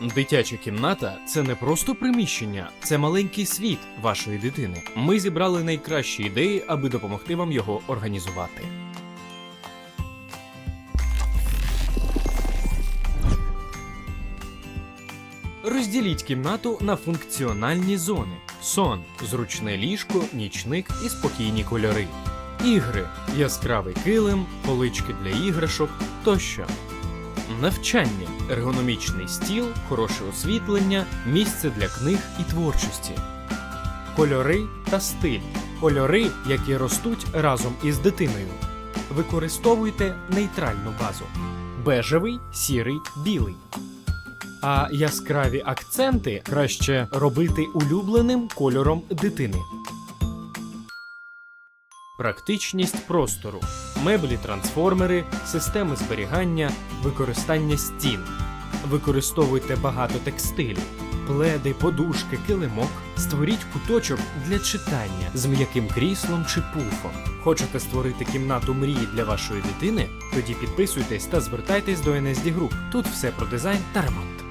Дитяча кімната це не просто приміщення, це маленький світ вашої дитини. Ми зібрали найкращі ідеї, аби допомогти вам його організувати. Розділіть кімнату на функціональні зони: сон, зручне ліжко, нічник і спокійні кольори. Ігри, яскравий килим, полички для іграшок тощо. Навчання, ергономічний стіл, хороше освітлення, місце для книг і творчості. Кольори та стиль. Кольори, які ростуть разом із дитиною. Використовуйте нейтральну базу: бежевий, сірий, білий. А яскраві акценти краще робити улюбленим кольором дитини. Практичність простору, меблі, трансформери, системи зберігання, використання стін. Використовуйте багато текстилю, пледи, подушки, килимок. Створіть куточок для читання з м'яким кріслом чи пуфом. Хочете створити кімнату мрії для вашої дитини? Тоді підписуйтесь та звертайтесь до NSD Group. Тут все про дизайн та ремонт.